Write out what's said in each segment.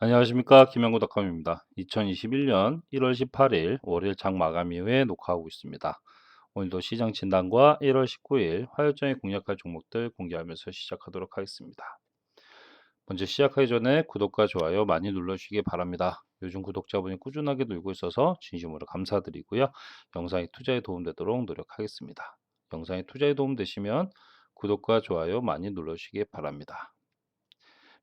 안녕하십니까 김영구닷컴입니다. 2021년 1월 18일 월요일 장 마감 이후에 녹화하고 있습니다. 오늘도 시장 진단과 1월 19일 화요일장에 공략할 종목들 공개하면서 시작하도록 하겠습니다. 먼저 시작하기 전에 구독과 좋아요 많이 눌러주시기 바랍니다. 요즘 구독자분이 꾸준하게 늘고 있어서 진심으로 감사드리고요. 영상이 투자에 도움되도록 노력하겠습니다. 영상이 투자에 도움되시면 구독과 좋아요 많이 눌러주시기 바랍니다.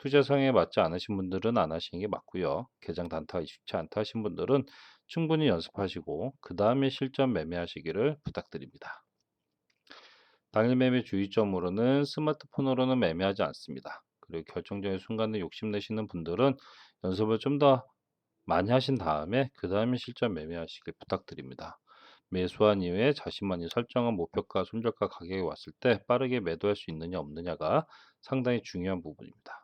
투자 성향에 맞지 않으신 분들은 안 하시는 게 맞고요. 계정 단타가 쉽지 않다 하신 분들은 충분히 연습하시고 그 다음에 실전 매매하시기를 부탁드립니다. 당일 매매 주의점으로는 스마트폰으로는 매매하지 않습니다. 그리고 결정적인 순간에 욕심내시는 분들은 연습을 좀 더 많이 하신 다음에 그 다음에 실전 매매하시길 부탁드립니다. 매수한 이후에 자신만이 설정한 목표가, 손절가 가격이 왔을 때 빠르게 매도할 수 있느냐 없느냐가 상당히 중요한 부분입니다.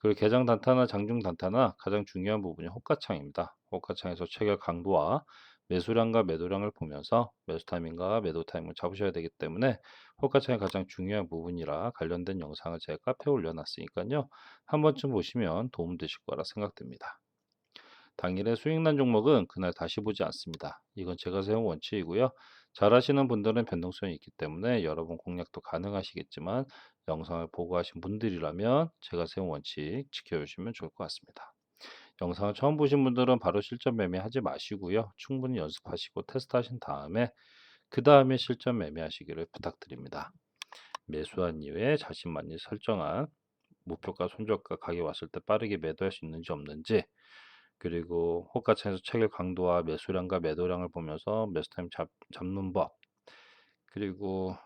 그리고 개장 단타나 장중 단타나 가장 중요한 부분이 호가창입니다. 호가창에서 체결 강도와 매수량과 매도량을 보면서 매수 타이밍과 매도 타이밍을 잡으셔야 되기 때문에 호가창이 가장 중요한 부분이라 관련된 영상을 제가 카페에 올려놨으니까요. 한 번쯤 보시면 도움 되실 거라 생각됩니다. 당일의 수익난 종목은 그날 다시 보지 않습니다. 이건 제가 세운 원칙이고요. 잘 하시는 분들은 변동성이 있기 때문에 여러분 공략도 가능하시겠지만 영상을 보고 하신 분들이라면 제가 세운 원칙 지켜주시면 좋을 것 같습니다. 영상을 처음 보신 분들은 바로 실전 매매하지 마시고요. 충분히 연습하시고 테스트하신 다음에 그 다음에 실전 매매하시기를 부탁드립니다. 매수한 이후에 자신만이 설정한 목표가 손절가 가격 왔을 때 빠르게 매도할 수 있는지 없는지 그리고 호가창에서 체결 강도와 매수량과 매도량을 보면서 매수 타임 잡, 잡는 법 그리고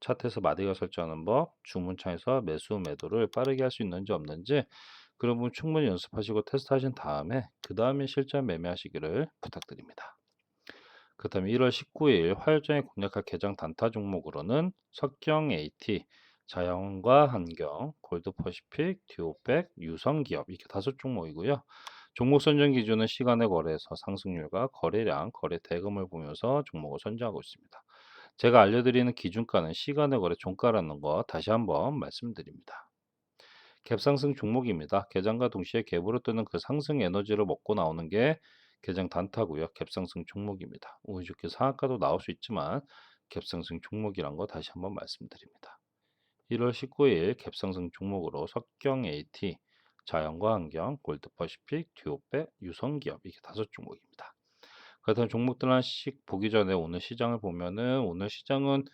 차트에서 마디가 설정하는 법, 주문창에서 매수 매도를 빠르게 할 수 있는지 없는지 그런 부분 충분히 연습하시고 테스트하신 다음에 그 다음에 실전 매매하시기를 부탁드립니다. 그 다음에 1월 19일 화요일장에 공략할 개장 단타 종목으로는 석경 AT, 자연과 한경, 골드퍼시픽, 듀오백, 유성기업 이렇게 다섯 종목이고요. 종목 선정 기준은 시간의 거래에서 상승률과 거래량, 거래 대금을 보면서 종목을 선정하고 있습니다. 제가 알려드리는 기준가는 시간의 거래 종가라는 거 다시 한번 말씀드립니다. 갭상승 종목입니다. 개장과 동시에 갭으로 뜨는 그 상승 에너지를 먹고 나오는 게 개장 단타고요. 갭상승 종목입니다. 우리 좋게 상한가도 나올 수 있지만 갭상승 종목이란 거 다시 한번 말씀드립니다. 1월 19일 갭상승 종목으로 석경 AT, 자연과 환경, 골드퍼시픽, 듀오백, 유성기업 이게 다섯 종목입니다. 그렇다면 종목들 하나씩 보기 전에 오늘 시장을 보면은 오늘 시장은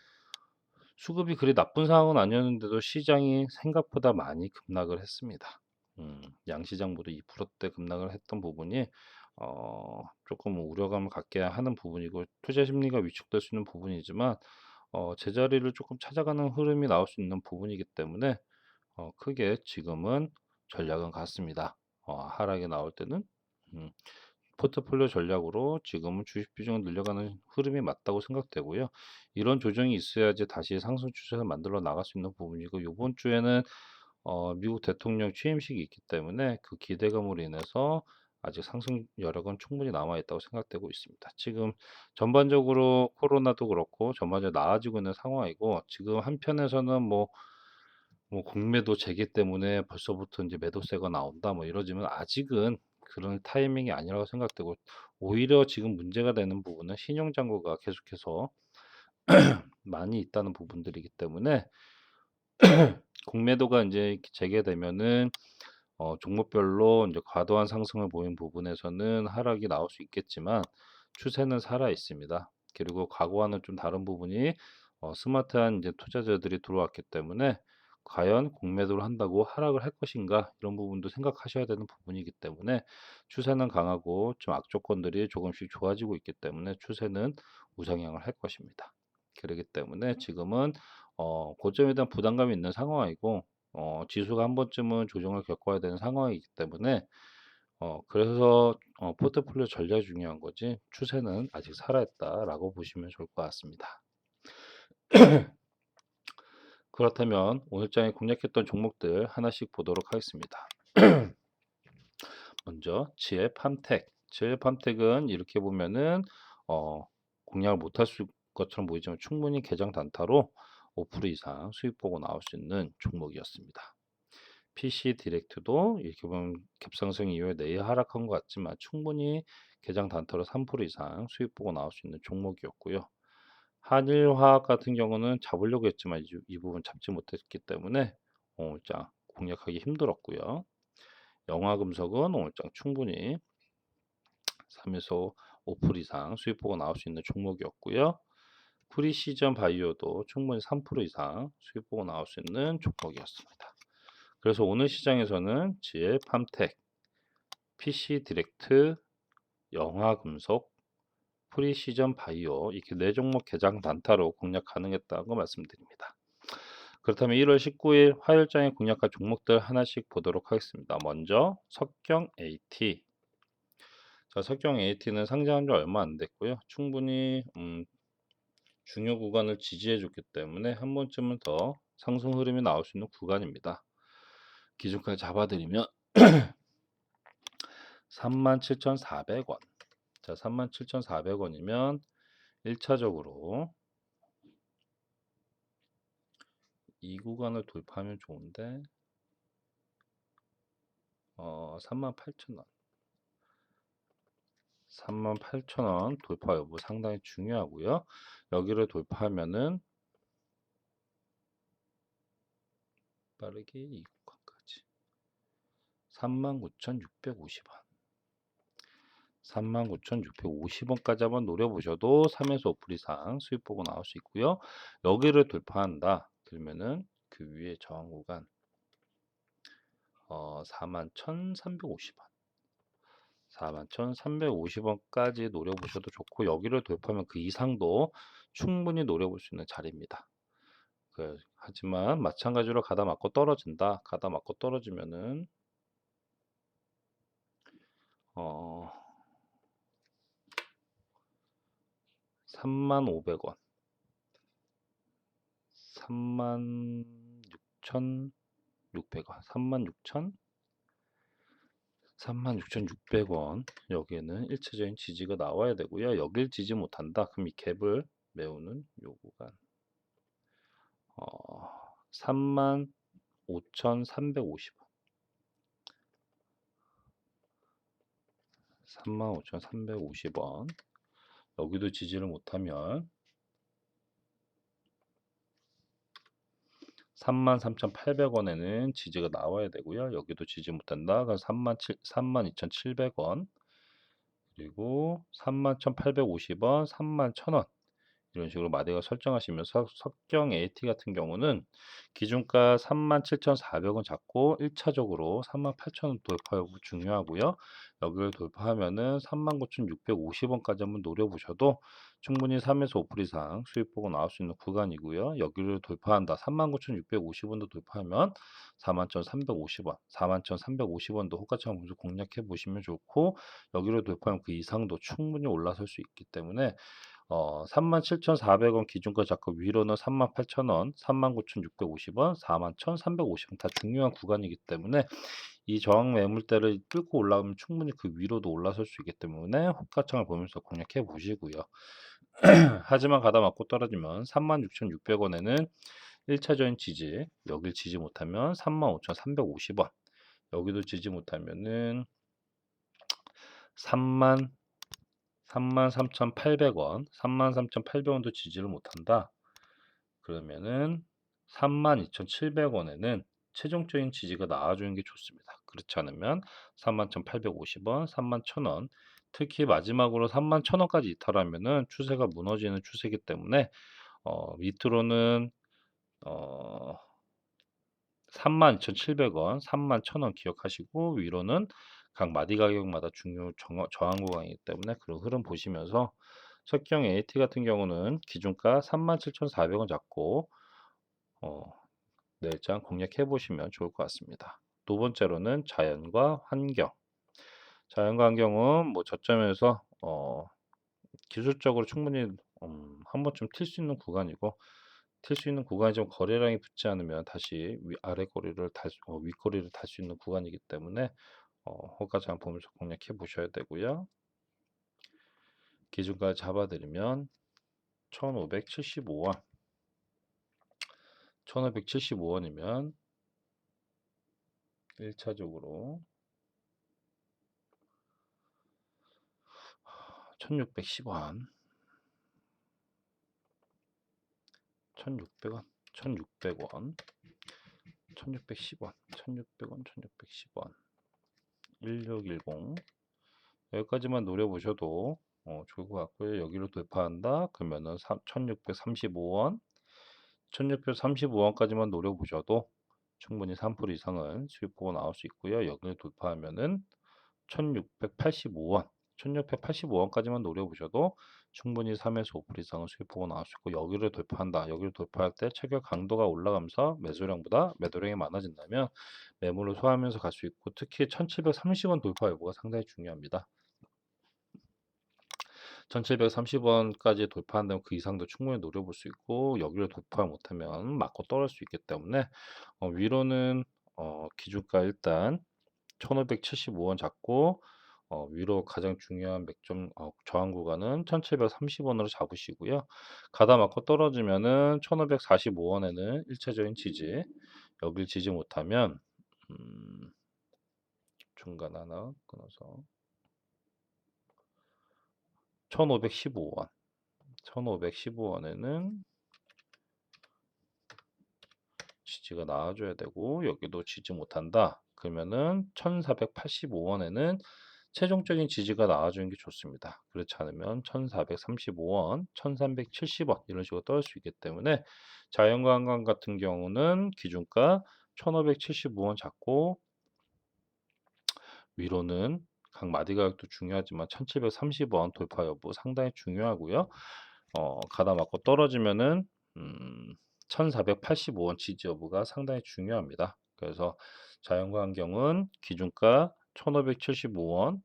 수급이 그리 나쁜 상황은 아니었는데도 시장이 생각보다 많이 급락을 했습니다. 음, 양시장보다 2%대 급락을 했던 부분이 어, 조금 우려감을 갖게 하는 부분이고 투자 심리가 위축될 수 있는 부분이지만 어, 제자리를 조금 찾아가는 흐름이 나올 수 있는 부분이기 때문에 어, 크게 지금은 전략은 같습니다. 어, 하락이 나올 때는 음, 포트폴리오 전략으로 지금은 주식 비중을 늘려가는 흐름이 맞다고 생각되고요. 이런 조정이 있어야지 다시 상승 추세를 만들어 나갈 수 있는 부분이고 이번 주에는 어, 미국 대통령 취임식이 있기 때문에 그 기대감으로 인해서 아직 상승 여력은 충분히 남아 있다고 생각되고 있습니다. 지금 전반적으로 코로나도 그렇고 전반적으로 나아지고 있는 상황이고 지금 한편에서는 뭐, 뭐 공매도 재개 때문에 벌써부터 이제 매도세가 나온다 뭐 이러지만 아직은 그런 타이밍이 아니라고 생각되고 오히려 지금 문제가 되는 부분은 신용 잔고가 계속해서 많이 있다는 부분들이기 때문에 공매도가 이제 재개되면은 어, 종목별로 이제 과도한 상승을 보인 부분에서는 하락이 나올 수 있겠지만 추세는 살아 있습니다. 그리고 과거와는 좀 다른 부분이 어, 스마트한 이제 투자자들이 들어왔기 때문에 과연 공매도를 한다고 하락을 할 것인가 이런 부분도 생각하셔야 되는 부분이기 때문에 추세는 강하고 좀 악조건들이 조금씩 좋아지고 있기 때문에 추세는 우상향을 할 것입니다. 그렇기 때문에 지금은 어, 고점에 대한 부담감이 있는 상황이고 어, 지수가 한 번쯤은 조정을 겪어야 되는 상황이기 때문에 어, 그래서 어, 포트폴리오 전략이 중요한 거지 추세는 아직 살아있다라고 보시면 좋을 것 같습니다. 그렇다면 오늘 장에 공략했던 종목들 하나씩 보도록 하겠습니다. 먼저 지혜 팜텍. 지혜 팜텍은 이렇게 보면은 어, 공략을 못할 수 것처럼 보이지만 충분히 개장 단타로 5% 이상 수익 보고 나올 수 있는 종목이었습니다. PC 디렉트도 이렇게 보면 갭상승 이후에 내일 하락한 것 같지만 충분히 개장 단타로 3% 이상 수익 보고 나올 수 있는 종목이었고요. 한일화학 같은 경우는 잡으려고 했지만 이, 이 부분 잡지 못했기 때문에 오늘장 공략하기 힘들었고요. 영화금속은 오늘장 충분히 3에서 5% 이상 수익 보고 나올 수 있는 종목이었고요. 프리시전 바이오도 충분히 3% 이상 수익 보고 나올 수 있는 종목이었습니다. 그래서 오늘 시장에서는 지혜 팜텍, PC 디렉트, 영화금속, 프리시전 바이오 이렇게 네 종목 개장 단타로 공략 가능했다는 거 말씀드립니다. 그렇다면 1월 19일 화요일장에 공략할 종목들 하나씩 보도록 하겠습니다. 먼저 석경 AT. 자, 석경 AT는 상장한 지 얼마 안 됐고요. 충분히 음, 중요 구간을 지지해 줬기 때문에 한 번쯤은 더 상승 흐름이 나올 수 있는 구간입니다. 기준가를 잡아드리면 37,400원. 자, 37,400원이면 1차적으로 이 구간을 돌파하면 좋은데 어, 38,000원. 38,000원 돌파 여부 상당히 중요하고요. 여기를 돌파하면은 빠르게 이 구간까지 39,650원. 39,650원까지 한번 노려보셔도 3에서 5% 이상 수익 보고 나올 수 있고요. 여기를 돌파한다. 그러면은 그 위에 저항 구간 어, 41,350원. 41,350원까지 노려보셔도 좋고 여기를 돌파하면 그 이상도 충분히 노려볼 수 있는 자리입니다. 그, 하지만 마찬가지로 가다 맞고 떨어진다. 가다 맞고 떨어지면은 어, 35,500원. 36,600원. 36,000 36,600원 여기에는 일차적인 지지가 나와야 되고요. 여길 지지 못한다. 그럼 이 갭을 메우는 요 구간 어, 35,350원 35,350원 여기도 지지를 못하면 33,800원에는 지지가 나와야 되고요. 여기도 지지 못한다. 그럼 32,700원 그리고 31,850원, 31,000원 이런 식으로 마디가 설정하시면서 석경 AT 같은 경우는 기준가 37,400원 잡고 1차적으로 38,000원 돌파 여부 중요하고요. 여기를 돌파하면은 39,650원까지 한번 노려보셔도 충분히 3에서 5% 이상 수익 보고 나올 수 있는 구간이고요. 여기를 돌파한다. 39,650원도 돌파하면 41,350원, 41,350원도 호가창 분수 공략해 보시면 좋고 여기를 돌파하면 그 이상도 충분히 올라설 수 있기 때문에 어, 37,400원 기준가 잡고 위로는 38,000원, 39,650원, 41,350원 다 중요한 구간이기 때문에 이 저항 매물대를 뚫고 올라가면 충분히 그 위로도 올라설 수 있기 때문에 호가창을 보면서 공략해 보시고요. 하지만 가다 맞고 떨어지면 36,600원에는 1차적인 지지, 여길 지지 못하면 35,350원, 여기도 지지 못하면은 3만 33,800원, 33,800원도 지지를 못한다. 그러면은 32,700원에는 최종적인 지지가 나와주는 게 좋습니다. 그렇지 않으면 31,850원, 31,000원. 특히 마지막으로 31,000원까지 이탈하면은 추세가 무너지는 추세이기 때문에 어, 밑으로는 어, 32,700원, 31,000원 기억하시고 위로는 각 마디 가격마다 중요 정- 저항 구간이기 때문에 그런 흐름 보시면서 석경 AT 같은 경우는 기준가 37,400원 잡고 어, 내일장 공략해 보시면 좋을 것 같습니다. 두 번째로는 자연과 환경. 자연과 환경은 뭐 저점에서 어, 기술적으로 충분히 음, 한 번쯤 튈 수 있는 구간이고 튈 수 있는 구간이 좀 거래량이 붙지 않으면 다시 위, 아래 달, 수- 어, 윗꼬리를 달 수 있는 구간이기 때문에 어, 호가장 보면서 공략해 보셔야 되고요. 기준가 잡아드리면 1575원. 1575원이면 1차적으로 1610원. 1600원 1600원 1610원 1600원 1610원 1610 여기까지만 노려보셔도 어, 좋을 것 같고요. 여기로 돌파한다. 그러면은 1635원 1635원까지만 노려보셔도 충분히 3% 이상은 수익 보고 나올 수 있고요. 여기를 돌파하면은 1685원 1685원까지만 노려보셔도 충분히 3에서 5% 이상은 수익 보고 나올 수 있고 여기를 돌파한다. 여기를 돌파할 때 체결 강도가 올라가면서 매수량보다 매도량이 많아진다면 매물을 소화하면서 갈 수 있고 특히 1730원 돌파 여부가 상당히 중요합니다. 1730원까지 돌파한다면 그 이상도 충분히 노려볼 수 있고 여기를 돌파 못하면 맞고 떨어질 수 있기 때문에 어, 위로는 어, 기준가 일단 1575원 잡고 어, 위로 가장 중요한 맥점 어, 저항 구간은 1730원으로 잡으시고요. 가다 맞고 떨어지면은 1545원에는 일차적인 지지. 여길 지지 못하면 음, 중간 하나 끊어서 1515원. 1515원에는 지지가 나와줘야 되고 여기도 지지 못한다. 그러면은 1485원에는 최종적인 지지가 나와주는 게 좋습니다 그렇지 않으면 1435원 1370원 이런 식으로 떨 수 있기 때문에 자연관광 같은 경우는 기준가 1575원 잡고 위로는 각 마디 가격도 중요하지만 1730원 돌파 여부 상당히 중요하고요. 어, 가다 맞고 떨어지면은 음, 1485원 지지 여부가 상당히 중요합니다. 그래서 자연과 환경은 기준가 1575원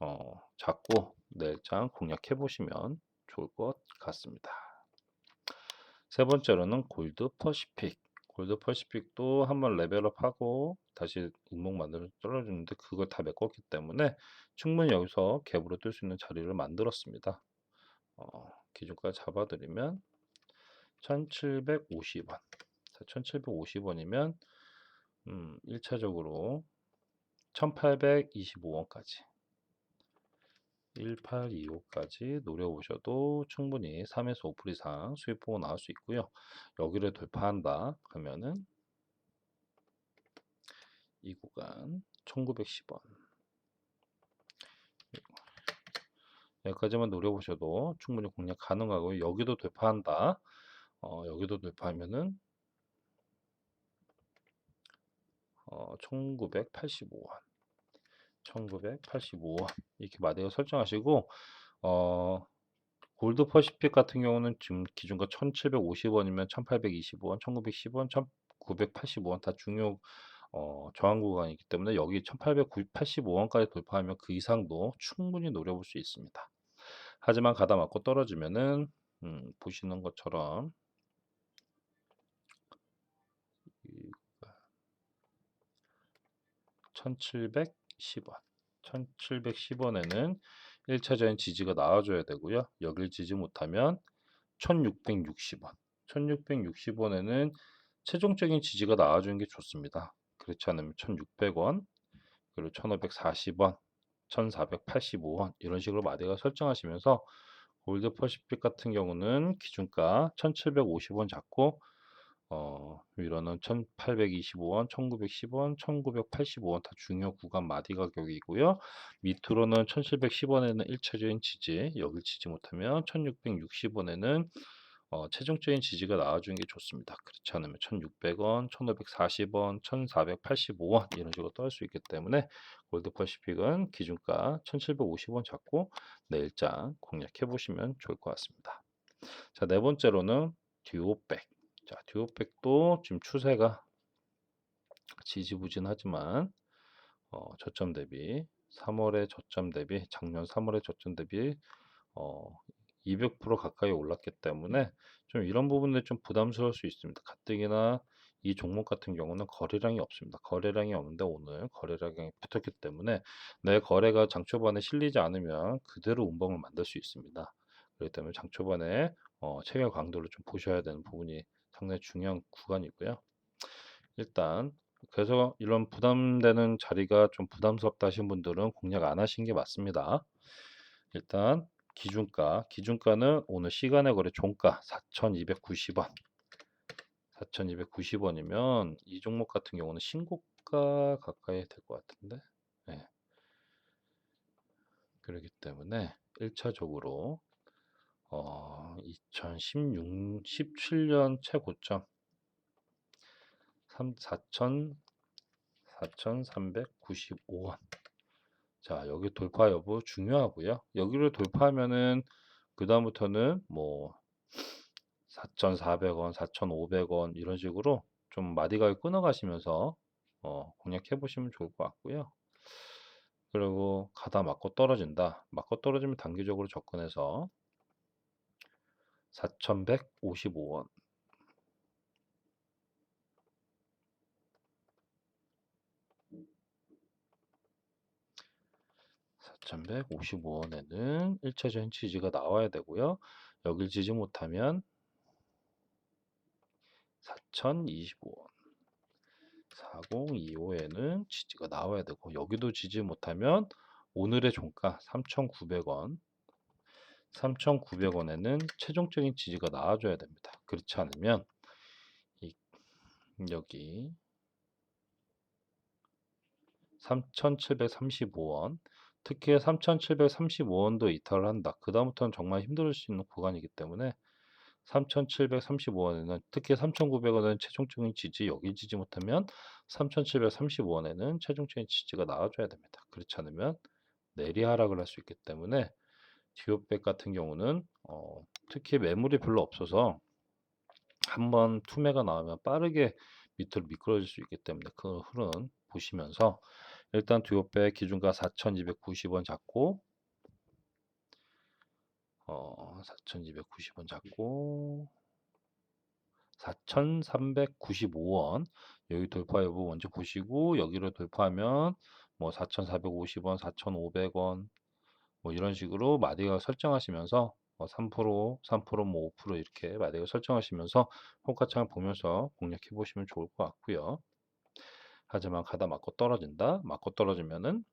어, 잡고 내일장 공략해 보시면 좋을 것 같습니다. 세 번째로는 골드 퍼시픽. 골드 퍼시픽도 한번 레벨업하고 다시 음목 만들어 떨어지는데 그걸 다 메꿨기 때문에 충분히 여기서 갭으로 뜰 수 있는 자리를 만들었습니다. 어, 기준가 잡아드리면 1750원 1750원이면 음, 1차적으로 1825원까지 1825까지 노려보셔도 충분히 3에서 5% 이상 수익 보고 나올 수 있고요. 여기를 돌파한다 그러면은 이 구간 1910원 여기까지만 노려보셔도 충분히 공략 가능하고요. 여기도 돌파한다. 어, 여기도 돌파하면은 어, 1985원 1985원 이렇게 마디가 설정하시고 어, 골드 퍼시픽 같은 경우는 지금 기준가 1750원이면 1825원 1910원 1985원 다 중요 어, 저항 구간이기 때문에 여기 1885원까지 돌파하면 그 이상도 충분히 노려볼 수 있습니다. 하지만 가다 맞고 떨어지면은 음, 보시는 것처럼 1710원 1710원에는 1차적인 지지가 나와줘야 되고요. 여길 지지 못하면 1660원 1660원에는 최종적인 지지가 나와주는 게 좋습니다. 그렇지 않으면 1600원 그리고 1540원 1485원 이런 식으로 마디가 설정하시면서 골드 퍼시픽 같은 경우는 기준가 1750원 잡고 어, 위로는 1825원, 1910원, 1985원 다 중요 구간 마디 가격이고요. 밑으로는 1710원에는 1차적인 지지, 여길 치지 못하면 1660원에는 어, 최종적인 지지가 나와주는 게 좋습니다. 그렇지 않으면 1600원, 1540원, 1485원 이런 식으로 떠날 수 있기 때문에 골드퍼시픽은 기준가 1750원 잡고 내일장 공략해 보시면 좋을 것 같습니다. 자, 네 번째로는 듀오백. 자, 듀오백도 지금 추세가 지지부진하지만 어, 저점 대비 3월의 저점 대비 작년 3월의 저점 대비 어, 200% 가까이 올랐기 때문에 좀 이런 부분들 좀 부담스러울 수 있습니다. 가뜩이나 이 종목 같은 경우는 거래량이 없습니다. 거래량이 없는데 오늘 거래량이 붙었기 때문에 내 거래가 장 초반에 실리지 않으면 그대로 운봉을 만들 수 있습니다. 그렇기 때문에 장 초반에 어, 체결 강도를 좀 보셔야 되는 부분이 상당히 중요한 구간이고요. 일단 그래서 이런 부담되는 자리가 좀 부담스럽다 하신 분들은 공략 안 하신 게 맞습니다. 일단 기준가, 기준가는 오늘 시간의 거래 종가 4,290원. 4,290원이면 이 종목 같은 경우는 신고가 가까이 될 것 같은데. 네. 그렇기 때문에 1차적으로 어, 2016, 17년 최고점 3, 4,000, 4,395원. 자, 여기 돌파 여부 중요하고요. 여기를 돌파하면은 그 다음부터는 뭐 4,400원, 4,500원 이런 식으로 좀 마디가를 끊어가시면서 어, 공략해 보시면 좋을 것 같고요. 그리고 가다 맞고 떨어진다. 맞고 떨어지면 단기적으로 접근해서 4,155원. 4,155원에는 1차적인 지지가 나와야 되고요. 여길 지지 못하면 4,025원. 4025에는 지지가 나와야 되고 여기도 지지 못하면 오늘의 종가 3,900원 3,900원에는 최종적인 지지가 나와줘야 됩니다. 그렇지 않으면 이, 여기 3,735원 특히 3,735원도 이탈을 한다. 그 다음부터는 정말 힘들 수 있는 구간이기 때문에 3,735원에는 특히 3,900원은 최종적인 지지 여기 지지 못하면 3,735원에는 최종적인 지지가 나와줘야 됩니다. 그렇지 않으면 내리 하락을 할 수 있기 때문에 디오백 같은 경우는 어, 특히 매물이 별로 없어서 한번 투매가 나오면 빠르게 밑으로 미끄러질 수 있기 때문에 그 흐름 보시면서 일단 듀오백 기준가 4,290원 잡고 어, 4,290원 잡고 4,395원 여기 돌파 여부 먼저 보시고 여기를 돌파하면 뭐 4,450원, 4,500원 뭐 이런 식으로 마디가 설정하시면서 뭐 3%, 3%, 뭐 5% 이렇게 마디가 설정하시면서 호가창을 보면서 공략해 보시면 좋을 것 같고요. 하지만 가다 맞고 떨어진다. 맞고 떨어지면은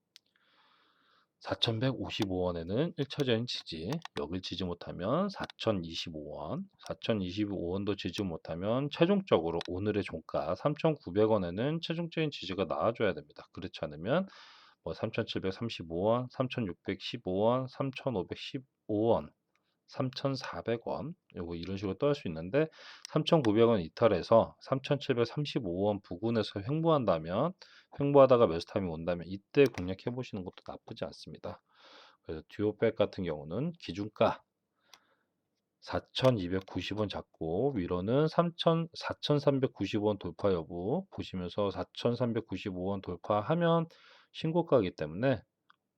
4,155원에는 1차적인 지지, 여길 지지 못하면 4,025원, 4,025원도 지지 못하면 최종적으로 오늘의 종가 3,900원에는 최종적인 지지가 나와줘야 됩니다. 그렇지 않으면 뭐 3,735원, 3,615원, 3,515원, 3,400원 요거 이런 식으로 떠날 수 있는데 3,900원 이탈해서 3,735원 부근에서 횡보한다면 횡보하다가 매수타임이 온다면 이때 공략해 보시는 것도 나쁘지 않습니다. 그래서 듀오백 같은 경우는 기준가 4,290원 잡고 위로는 3,000, 4,390원 돌파 여부 보시면서 4,395원 돌파하면 신고가이기 때문에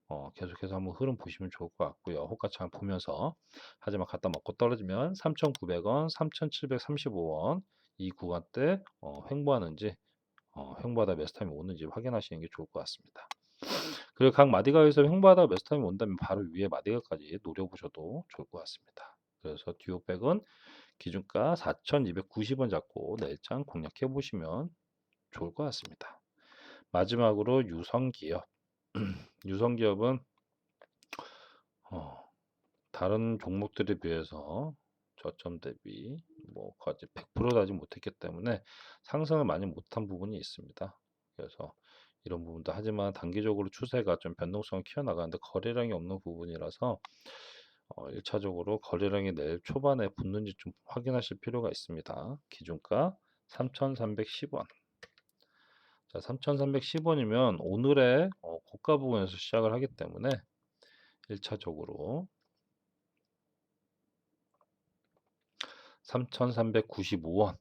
어, 계속해서 한번 흐름 보시면 좋을 것 같고요. 호가창 보면서 하지만 갖다 먹고 떨어지면 3,900원, 3,735원 이 구간대 어, 횡보하는지 어, 횡보하다 매수타임이 오는지 확인하시는 게 좋을 것 같습니다. 그리고 각 마디가에서 횡보하다 매수타임이 온다면 바로 위에 마디가까지 노려보셔도 좋을 것 같습니다. 그래서 듀오백은 기준가 4,290원 잡고 내일장 공략해 보시면 좋을 것 같습니다. 마지막으로 유성기업 유성기업은 어, 다른 종목들에 비해서 저점 대비 뭐 거의 100%도 하지 못했기 때문에 상승을 많이 못한 부분이 있습니다. 그래서 이런 부분도 하지만 단기적으로 추세가 좀 변동성을 키워나가는데 거래량이 없는 부분이라서 어, 1차적으로 거래량이 내일 초반에 붙는지 좀 확인하실 필요가 있습니다. 기준가 3,310원. 자, 3,310원이면 오늘의 어, 고가 부분에서 시작을 하기 때문에 1차적으로 3,395원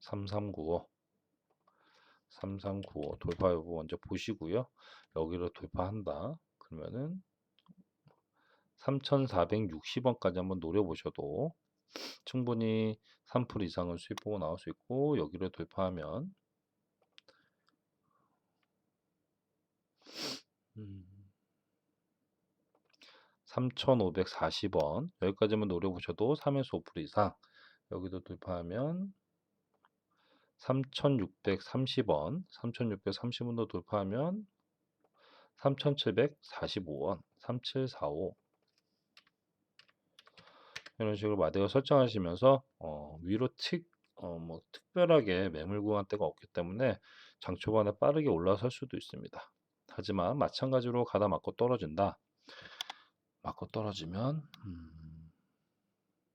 3395 3395 돌파 여부 먼저 보시고요. 여기로 돌파한다. 그러면은 3,460원까지 한번 노려보셔도 충분히 3% 이상은 수익 보고 나올 수 있고 여기를 돌파하면 3,540원. 여기까지만 노려보셔도 3에서 5% 이상. 여기도 돌파하면 3,630원. 3,630원도 돌파하면 3,745원. 3745 이런 식으로 마디가 설정하시면서 어, 위로 틱, 어, 뭐 특별하게 매물 구간대가 없기 때문에 장 초반에 빠르게 올라설 수도 있습니다. 하지만 마찬가지로 가다 맞고 떨어진다. 맞고 떨어지면 음,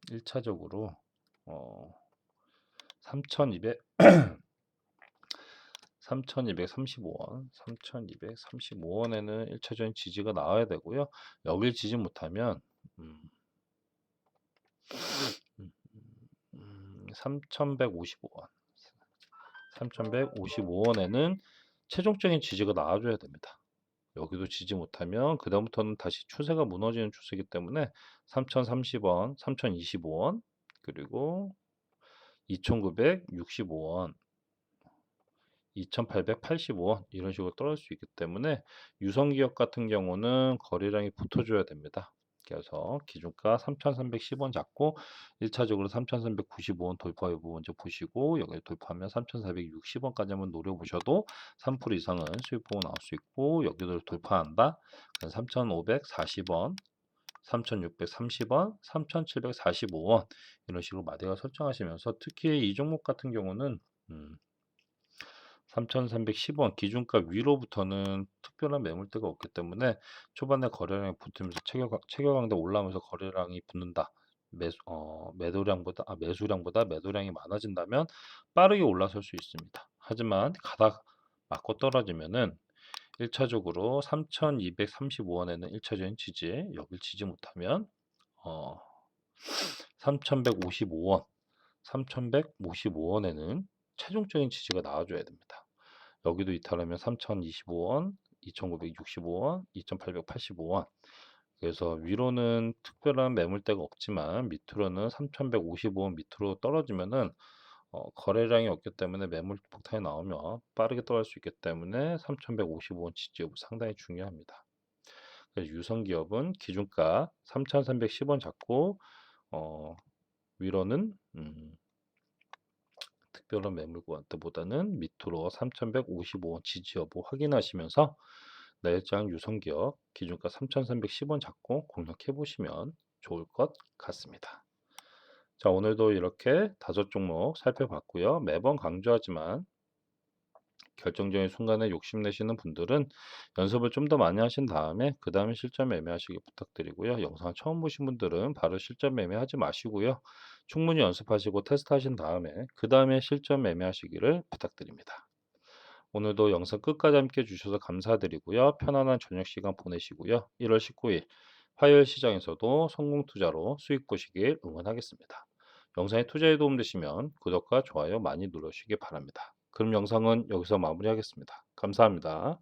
1차적으로 어, 3,200 3,235원, 3,235원에는 1차적인 지지가 나와야 되고요. 여길 지지 못하면 음, 음, 3,155원, 3,155원에는 최종적인 지지가 나와줘야 됩니다. 여기도 지지 못하면 그 다음부터는 다시 추세가 무너지는 추세이기 때문에 3,030원, 3,025원, 그리고 2,965원, 2,885원 이런 식으로 떨어질 수 있기 때문에 유성기업 같은 경우는 거래량이 붙어줘야 됩니다. 그래서 기준가 3,310원 잡고 1차적으로 3,395원 돌파 여부 먼저 보시고 여기 돌파하면 3,460원까지 한번 노려보셔도 3% 이상은 수익 보고 나올 수 있고 여기도 돌파한다. 3,540원 3,630원, 3,745원 이런 식으로 마디가 설정하시면서 특히 이 종목 같은 경우는 음, 3,310원 기준가 위로부터는 특별한 매물대가 없기 때문에 초반에 거래량이 붙으면서 체결, 체결강도 올라오면서 거래량이 붙는다. 매수, 어, 매도량보다 아, 매수량보다 매도량이 많아진다면 빠르게 올라설 수 있습니다. 하지만 가다 맞고 떨어지면은 1차적으로 3,235원에는 1차적인 지지, 여길 지지 못하면 어, 3,155원, 3,155원에는 최종적인 지지가 나와줘야 됩니다. 여기도 이탈하면 3,025원, 2,965원, 2,885원. 그래서 위로는 특별한 매물대가 없지만 밑으로는 3,155원 밑으로 떨어지면은 어, 거래량이 없기 때문에 매물 폭탄이 나오면 빠르게 떨어질 수 있기 때문에 3,155원 지지 여부 상당히 중요합니다. 그래서 유성 기업은 기준가 3,310원 잡고 어, 위로는 음, 특별한 매물 구간대보다는 밑으로 3,155원 지지 여부 확인하시면서 내일장 유성기업 기준가 3,310원 잡고 공략해 보시면 좋을 것 같습니다. 자, 오늘도 이렇게 다섯 종목 살펴봤고요. 매번 강조하지만 결정적인 순간에 욕심내시는 분들은 연습을 좀 더 많이 하신 다음에 그 다음에 실전 매매하시기 부탁드리고요. 영상 처음 보신 분들은 바로 실전 매매하지 마시고요. 충분히 연습하시고 테스트하신 다음에 그 다음에 실전 매매하시기를 부탁드립니다. 오늘도 영상 끝까지 함께 해주셔서 감사드리고요. 편안한 저녁 시간 보내시고요. 1월 19일 화요일 시장에서도 성공 투자로 수익 보시길 응원하겠습니다. 영상에 투자에 도움되시면 구독과 좋아요 많이 눌러주시기 바랍니다. 그럼 영상은 여기서 마무리하겠습니다. 감사합니다.